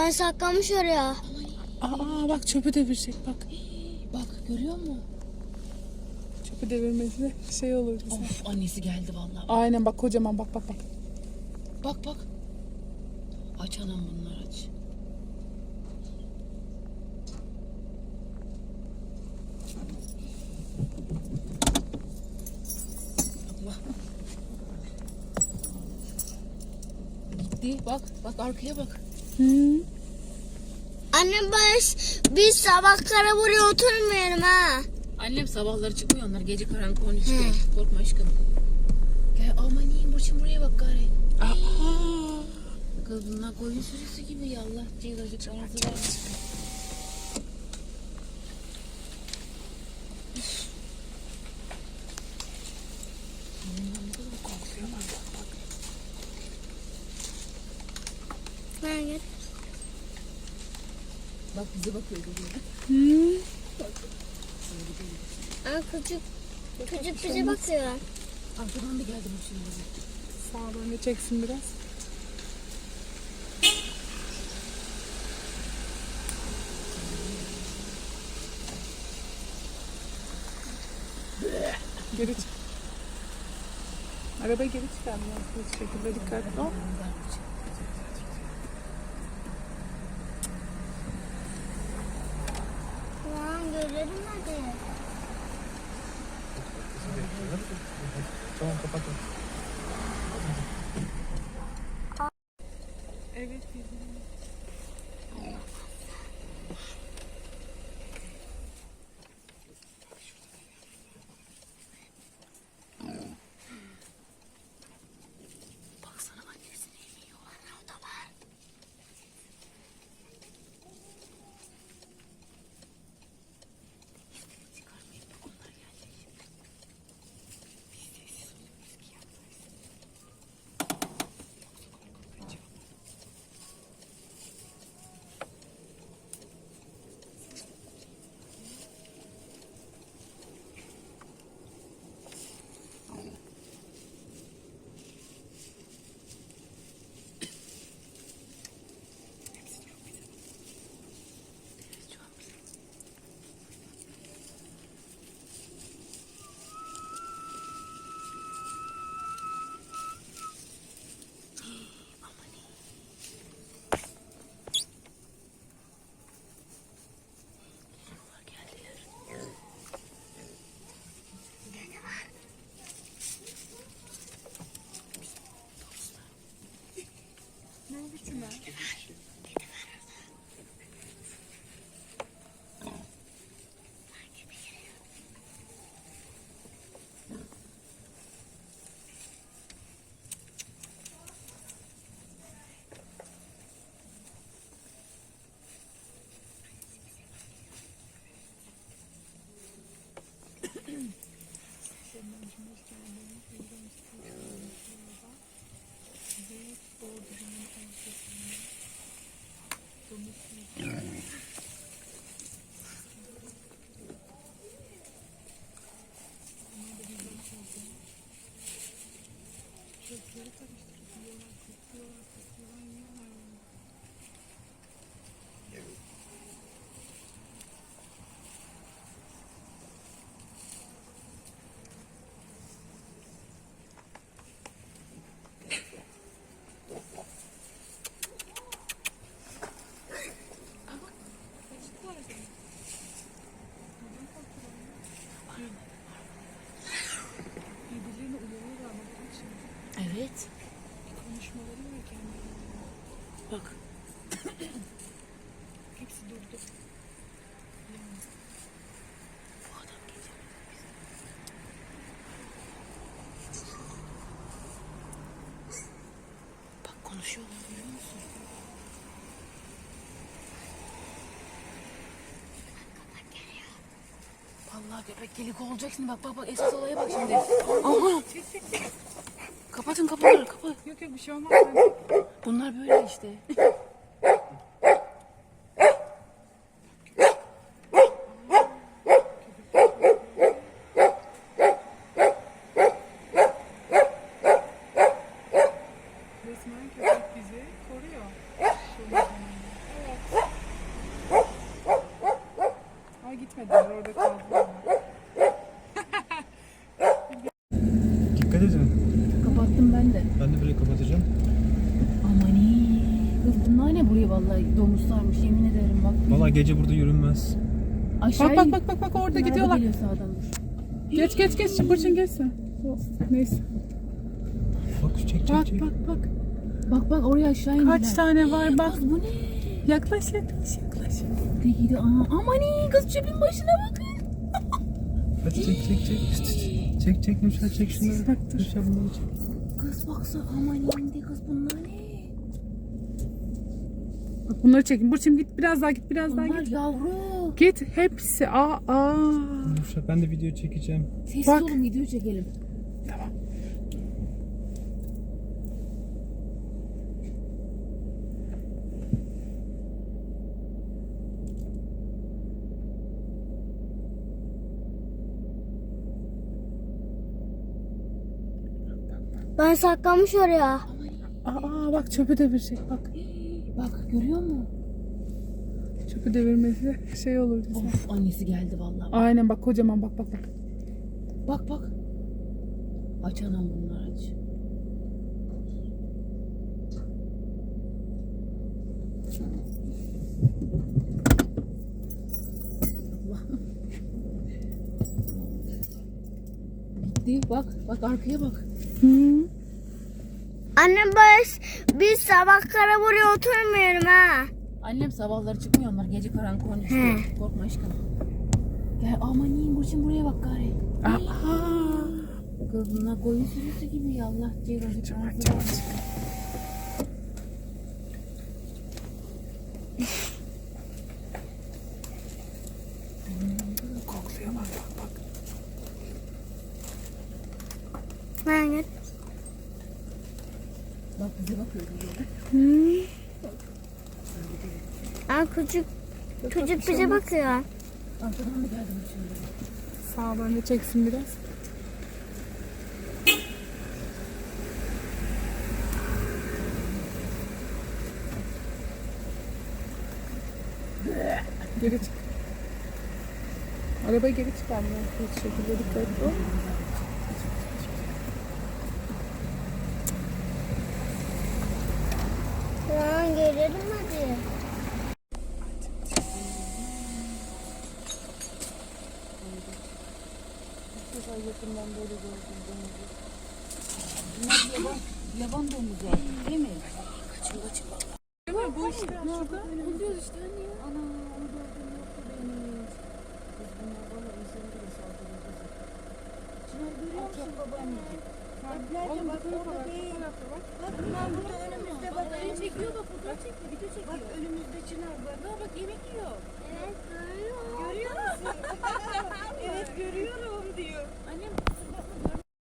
Ben saklamış oraya. Aa bak çöpü devirecek bak. Bak görüyor musun? Çöpü devirmesi şey olur bize. Of annesi geldi vallahi. Aynen bak kocaman bak bak bak. Bak bak. Aç anam bunlar aç. Allah. Gitti bak bak arkaya bak. Hı. Anne biz, biz sabahlara buraya oturmayalım ha. Annem sabahları çıkmıyor onlar gece karanlık onun için. Korkma aşkım. Gel aman iyi başım buraya bak gari. Aa. Kız bunlar koyun sürüsü gibi ya Allah ağzı var. Gel. Bak bize bakıyor görüyor. Hı. Aa, küçük, küçük bize bakıyor. Arkadan da geldi bu şimdi. Sağa dön çeksin biraz. Geri çık. Arabayı geri çıkar biraz bu şekilde dikkatli ol. Görelim hadi. Birbirlerine Bak. Hepsi durdu. Bu adam gece. Bak konuşuyorlar görüyor musun? Vallahi köpek delik olacak şimdi bak bak bak esas olaya bak şimdi. Aha. Kapatın kapıları kapı. Yok yok bir şey olmaz. Bunlar böyle işte. Resmen köpek bizi koruyor. Evet. Ay. Dikkat edin. Kapattım ben de. Ben de böyle kapatacağım. Amani. Kız bunlar ne buraya vallahi domuzlarmış yemin ederim bak. Valla gece burada yürünmez. Aşağı Bak bak bak bak bak orada Araba gidiyorlar. geliyor sağdan dur. Geç geç geç Burçin geçsin. Neyse. Bak çek çek Bak çek. bak bak. Bak bak oraya aşağı indiler. Kaç tane var bak. Kız bu ne? Yaklaş yaklaş yaklaş. Ne gidiyor? Aa, amani kız çöpün başına bakın. Hadi çek çek çek. Çek çek Nuşa çek şunları. Bak, dur. Nuşa bunları çek. Kız baksana amani indi kız bunlar ne? Bak bunları çekin. Burçin git biraz daha git biraz daha Bunlar git. yavru. Git hepsi. Aa aa. Nuşa ben de video çekeceğim. Sessiz Bak. olun video çekelim. Tamam. Ben saklanmış oraya. Aa bak çöpü devirecek bak. Bak görüyor musun? Çöpü devirmesi şey olur bize. Of annesi geldi vallahi. Aynen bak kocaman bak bak bak. Bak bak. Aç anam bunlar aç. Gitti bak bak arkaya bak. Hı. Annem baş biz sabahlara buraya oturmuyorum ha. Annem sabahları çıkmıyor onlar gece karanlık onun için. Korkma aşkım. Gel aman iyiyim Burçin buraya bak gari. Aa. Kız bunlar koyun sürüsü gibi ya Allah cezası. Çabuk çabuk. Kokluyor bak bak bak. Ben git. Bak bize bakıyor. Hmm. Aa, küçük çocuk bize bakıyor. Arkadan mı geldi Burçin? Sağ ben de çeksin biraz. Geri çık. Arabayı geri çıkarmıyor. Hiç şekilde dikkat et. Gelelim hadi. Yaban domuzu değil mi? Kaçın kaçın. Değil mi? Bu işte orada. Buluyoruz işte ya. Ana onu gördüm yoktu benim. Kız bunlar valla insanı bile saldırıyor kızım. Çınar görüyor musun babaanneciğim? Oğlum bak orada değil. Bak bunlar burada önümüzde bak. Beni çekiyor bak fotoğraf çekti video çekiyor. Bak önümüzde Çınar bak. Yiyor. Evet görüyorum. Görüyor evet görüyorum diyor. Annem